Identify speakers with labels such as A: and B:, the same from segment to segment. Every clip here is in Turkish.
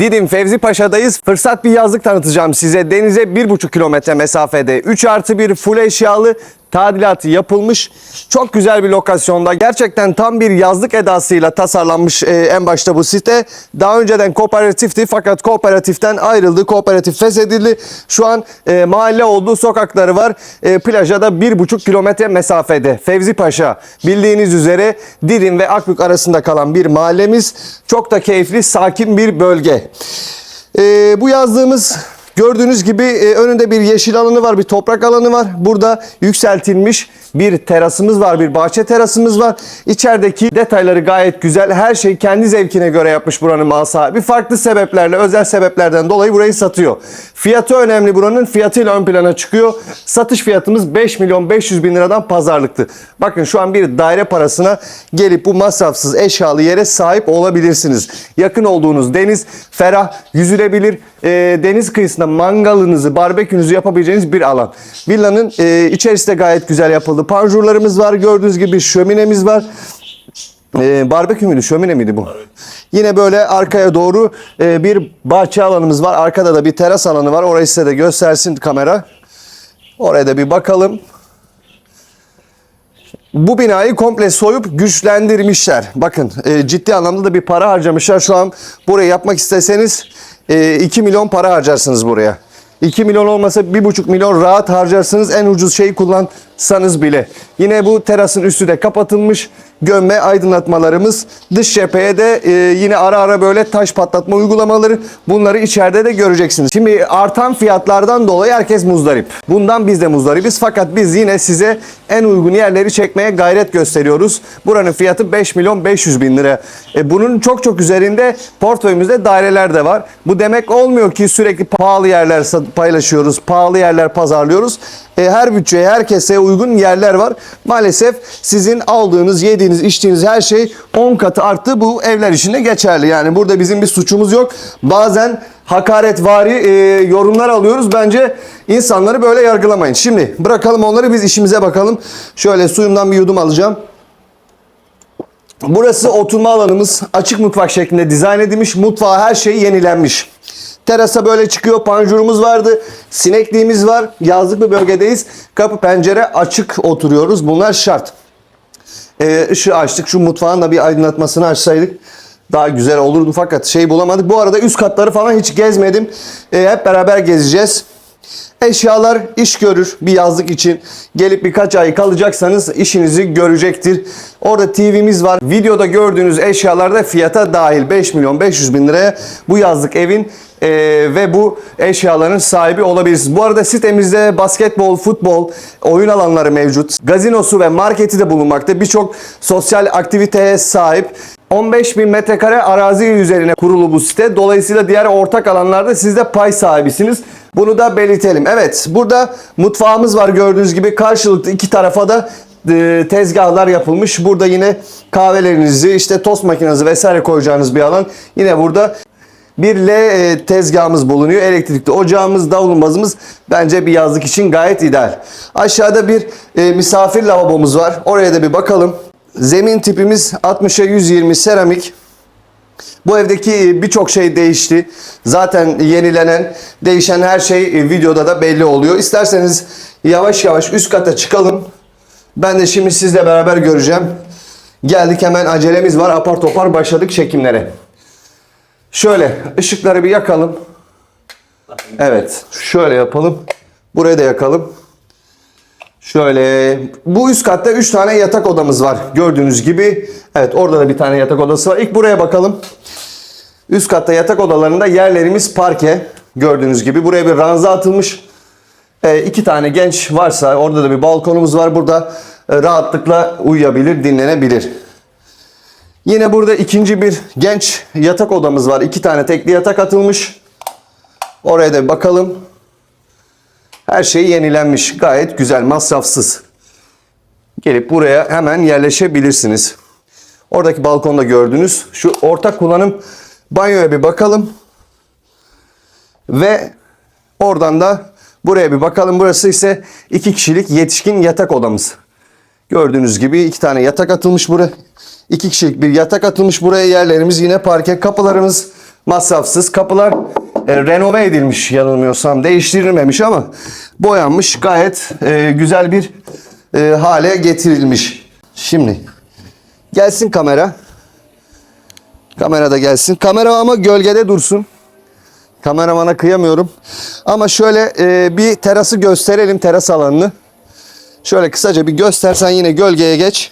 A: Didim Fevzi Paşa'dayız. Fırsat bir yazlık tanıtacağım size. Denize 1,5 kilometre mesafede 3 artı 1 full eşyalı tadilatı yapılmış. Çok güzel bir lokasyonda. Gerçekten tam bir yazlık edasıyla tasarlanmış e, en başta bu site. Daha önceden kooperatifti fakat kooperatiften ayrıldı. Kooperatif feshedildi. Şu an e, mahalle olduğu sokakları var. E, plaja da 1,5 kilometre mesafede. Fevzi Paşa bildiğiniz üzere Didim ve Akbük arasında kalan bir mahallemiz. Çok da keyifli, sakin bir bölge. Ee, bu yazdığımız gördüğünüz gibi e, önünde bir yeşil alanı var, bir toprak alanı var. Burada yükseltilmiş bir terasımız var, bir bahçe terasımız var. İçerideki detayları gayet güzel. Her şey kendi zevkine göre yapmış buranın mal sahibi. Farklı sebeplerle, özel sebeplerden dolayı burayı satıyor. Fiyatı önemli buranın. Fiyatıyla ön plana çıkıyor. Satış fiyatımız 5 milyon 500 bin liradan pazarlıktı. Bakın şu an bir daire parasına gelip bu masrafsız eşyalı yere sahip olabilirsiniz. Yakın olduğunuz deniz ferah, yüzülebilir. e, deniz kıyısında mangalınızı, barbekünüzü yapabileceğiniz bir alan. Villanın e, içerisi de gayet güzel yapıldı. Panjurlarımız var. Gördüğünüz gibi şöminemiz var. E, barbekü müydü, şömine miydi bu? Yine böyle arkaya doğru e, bir bahçe alanımız var. Arkada da bir teras alanı var. Orayı size de göstersin kamera. Oraya da bir bakalım. Bu binayı komple soyup güçlendirmişler. Bakın e, ciddi anlamda da bir para harcamışlar. Şu an burayı yapmak isteseniz e, 2 milyon para harcarsınız buraya. 2 milyon olmasa 1,5 milyon rahat harcarsınız en ucuz şeyi kullansanız bile. Yine bu terasın üstü de kapatılmış. Gömme aydınlatmalarımız. Dış cepheye de e, yine ara ara böyle taş patlatma uygulamaları. Bunları içeride de göreceksiniz. Şimdi artan fiyatlardan dolayı herkes muzdarip. Bundan biz de muzdaribiz. Fakat biz yine size en uygun yerleri çekmeye gayret gösteriyoruz. Buranın fiyatı 5 milyon 500 bin lira. E, bunun çok çok üzerinde portföyümüzde daireler de var. Bu demek olmuyor ki sürekli pahalı yerler paylaşıyoruz, pahalı yerler pazarlıyoruz. E, her bütçeye, herkese uygun yerler var. Maalesef sizin aldığınız, yediğiniz, içtiğiniz her şey 10 katı arttı. Bu evler içinde geçerli. Yani burada bizim bir suçumuz yok. Bazen hakaretvari e, yorumlar alıyoruz. Bence insanları böyle yargılamayın. Şimdi bırakalım onları biz işimize bakalım. Şöyle suyumdan bir yudum alacağım. Burası oturma alanımız. Açık mutfak şeklinde dizayn edilmiş. Mutfağı her şey yenilenmiş. Terasa böyle çıkıyor. Panjurumuz vardı. Sinekliğimiz var. Yazlık bir bölgedeyiz. Kapı pencere açık oturuyoruz. Bunlar şart. Ee, ışığı açtık. Şu mutfağın da bir aydınlatmasını açsaydık daha güzel olurdu fakat şey bulamadık. Bu arada üst katları falan hiç gezmedim. Ee, hep beraber gezeceğiz. Eşyalar iş görür bir yazlık için. Gelip birkaç ay kalacaksanız işinizi görecektir. Orada TV'miz var. Videoda gördüğünüz eşyalar da fiyata dahil 5 milyon 500 bin liraya bu yazlık evin e, ve bu eşyaların sahibi olabilirsiniz. Bu arada sitemizde basketbol, futbol, oyun alanları mevcut. Gazinosu ve marketi de bulunmakta. Birçok sosyal aktiviteye sahip. 15 bin metrekare arazi üzerine kurulu bu site. Dolayısıyla diğer ortak alanlarda siz de pay sahibisiniz. Bunu da belirtelim. Evet burada mutfağımız var gördüğünüz gibi. Karşılıklı iki tarafa da e, tezgahlar yapılmış. Burada yine kahvelerinizi, işte tost makinenizi vesaire koyacağınız bir alan. Yine burada bir L e, tezgahımız bulunuyor. Elektrikli ocağımız, davlumbazımız bence bir yazlık için gayet ideal. Aşağıda bir e, misafir lavabomuz var. Oraya da bir bakalım. Zemin tipimiz 60'a 120 seramik. Bu evdeki birçok şey değişti. Zaten yenilenen, değişen her şey e, videoda da belli oluyor. İsterseniz yavaş yavaş üst kata çıkalım. Ben de şimdi sizle beraber göreceğim. Geldik hemen acelemiz var. Apar topar başladık çekimlere. Şöyle ışıkları bir yakalım. Evet. Şöyle yapalım. Burayı da yakalım. Şöyle bu üst katta 3 tane yatak odamız var. Gördüğünüz gibi. Evet orada da bir tane yatak odası var. İlk buraya bakalım. Üst katta yatak odalarında yerlerimiz parke. Gördüğünüz gibi. Buraya bir ranza atılmış. E, iki tane genç varsa orada da bir balkonumuz var. Burada e, rahatlıkla uyuyabilir, dinlenebilir. Yine burada ikinci bir genç yatak odamız var. İki tane tekli yatak atılmış. Oraya da bir bakalım. Her şey yenilenmiş. Gayet güzel, masrafsız. Gelip buraya hemen yerleşebilirsiniz. Oradaki balkonda gördünüz. Şu ortak kullanım banyoya bir bakalım. Ve oradan da buraya bir bakalım. Burası ise iki kişilik yetişkin yatak odamız. Gördüğünüz gibi iki tane yatak atılmış buraya. İki kişilik bir yatak atılmış buraya. Yerlerimiz yine parke. Kapılarımız Masrafsız kapılar e, renove edilmiş yanılmıyorsam. Değiştirilmemiş ama boyanmış. Gayet e, güzel bir e, hale getirilmiş. Şimdi gelsin kamera. Kamera da gelsin. Kamera ama gölgede dursun. Kameramana kıyamıyorum. Ama şöyle e, bir terası gösterelim teras alanını. Şöyle kısaca bir göstersen yine gölgeye geç.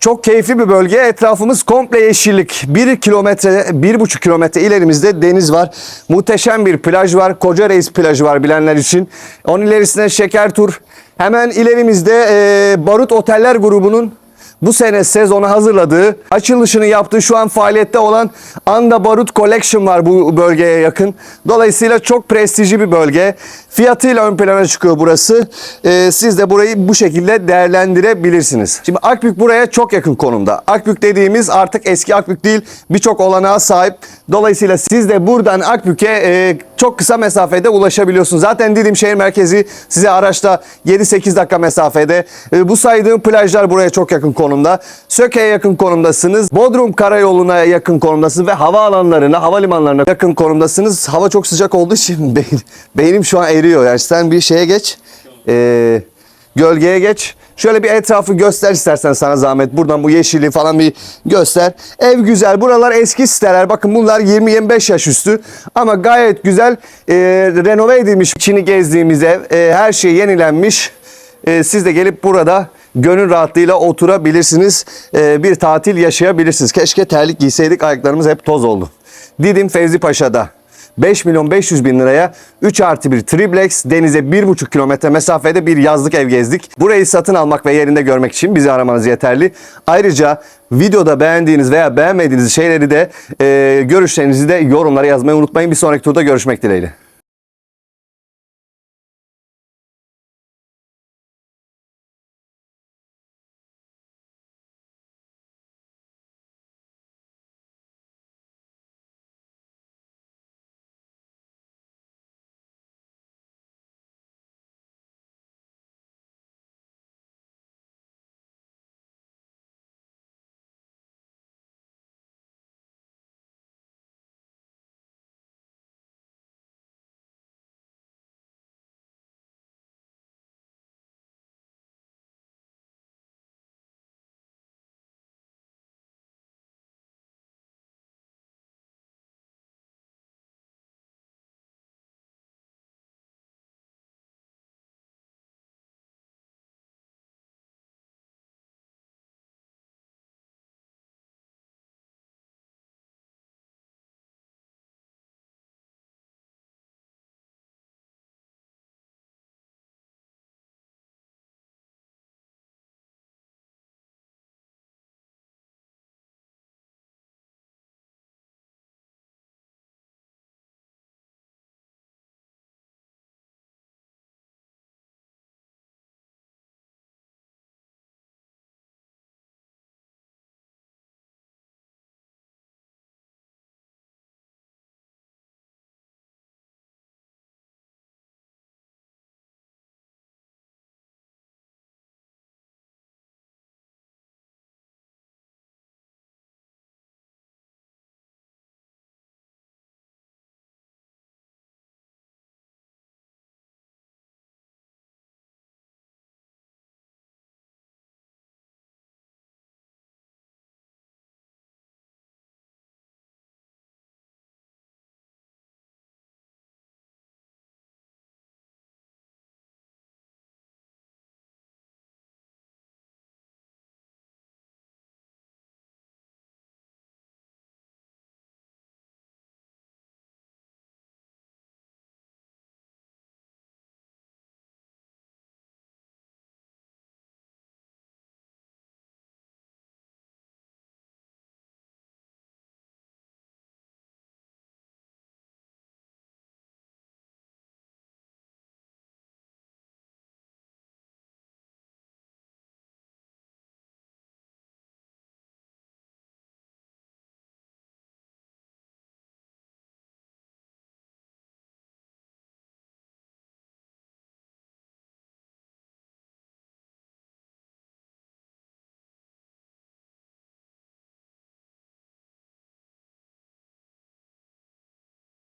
A: Çok keyifli bir bölge. Etrafımız komple yeşillik. 1 kilometre, 1,5 kilometre ilerimizde deniz var. Muhteşem bir plaj var. Koca Reis plajı var bilenler için. Onun ilerisinde Şekertur. Hemen ilerimizde e, Barut Oteller grubunun bu sene sezonu hazırladığı, açılışını yaptığı şu an faaliyette olan Anda Barut Collection var bu bölgeye yakın. Dolayısıyla çok prestijli bir bölge. Fiyatıyla ön plana çıkıyor burası. Ee, siz de burayı bu şekilde değerlendirebilirsiniz. Şimdi Akbük buraya çok yakın konumda. Akbük dediğimiz artık eski Akbük değil birçok olanağa sahip. Dolayısıyla siz de buradan Akbük'e e, çok kısa mesafede ulaşabiliyorsunuz. Zaten Didim şehir merkezi size araçla 7-8 dakika mesafede. E, bu saydığım plajlar buraya çok yakın konumda. Söke'ye yakın konumdasınız. Bodrum Karayolu'na yakın konumdasınız ve havaalanlarına, havalimanlarına yakın konumdasınız. Hava çok sıcak olduğu için beyin, beynim şu an eriyor. Yani sen bir şeye geç. E, gölgeye geç. Şöyle bir etrafı göster istersen sana zahmet. Buradan bu yeşilliği falan bir göster. Ev güzel. Buralar eski siteler. Bakın bunlar 20-25 yaş üstü. Ama gayet güzel. E, renove edilmiş. İçini gezdiğimiz ev. E, her şey yenilenmiş. E, siz de gelip burada gönül rahatlığıyla oturabilirsiniz. E, bir tatil yaşayabilirsiniz. Keşke terlik giyseydik. Ayaklarımız hep toz oldu. Didim Fevzi Paşa'da. 5 milyon 500 bin liraya 3 artı bir triplex denize 1,5 kilometre mesafede bir yazlık ev gezdik. Burayı satın almak ve yerinde görmek için bizi aramanız yeterli. Ayrıca videoda beğendiğiniz veya beğenmediğiniz şeyleri de e, görüşlerinizi de yorumlara yazmayı unutmayın. Bir sonraki turda görüşmek dileğiyle.